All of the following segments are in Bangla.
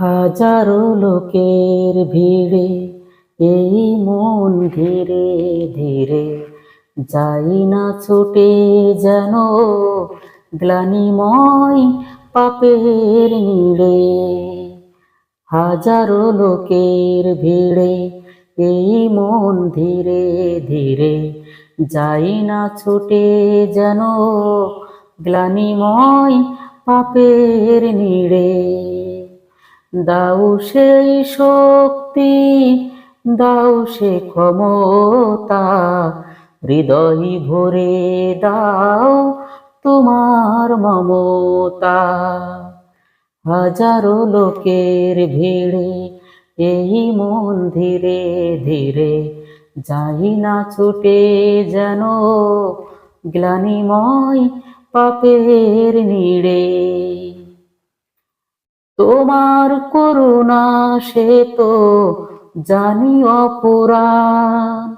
হাজারো লোকের ভিড়ে এই মন ধীরে ধীরে। যাই না ছুটে যেন গ্লানিময় পাপের নিড়ে। হাজারো লোকের ভিড়ে এই মন ধীরে ধীরে। যাই না ছুটে যেন গ্লানিময় পাপের নিড়ে। দাও সেই শক্তি, দাও সে ক্ষমতা, হৃদয় ভরে দাও তোমার মমতা। হাজারো লোকের ভিড়ে এই মন ধীরে ধীরে যাই না ছুটে যেন গ্লানিময় পাপের নিড়ে। তোমার করুণা সে তো জানি অপুরাণ।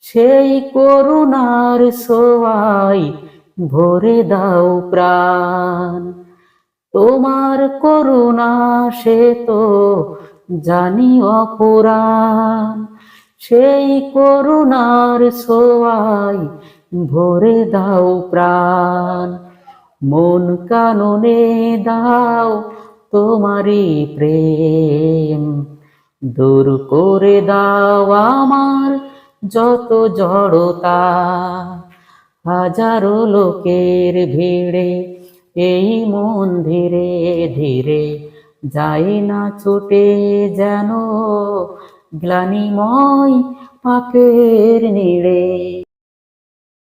সেই করুণার সোয়াই ভরে দাও প্রাণ। তোমার করুণা সে তো জানি অপুরাণ। সেই করুণার সোয়াই ভরে দাও প্রাণ। মন কাননে দাও তোমারই প্রেম দূর করে দাও আমার যত জড়তা। হাজারো লোকের ভিড়ে এই মন ধীরে ধীরে যাই না ছুটে যেন গ্লানিময় পাপের নিড়ে।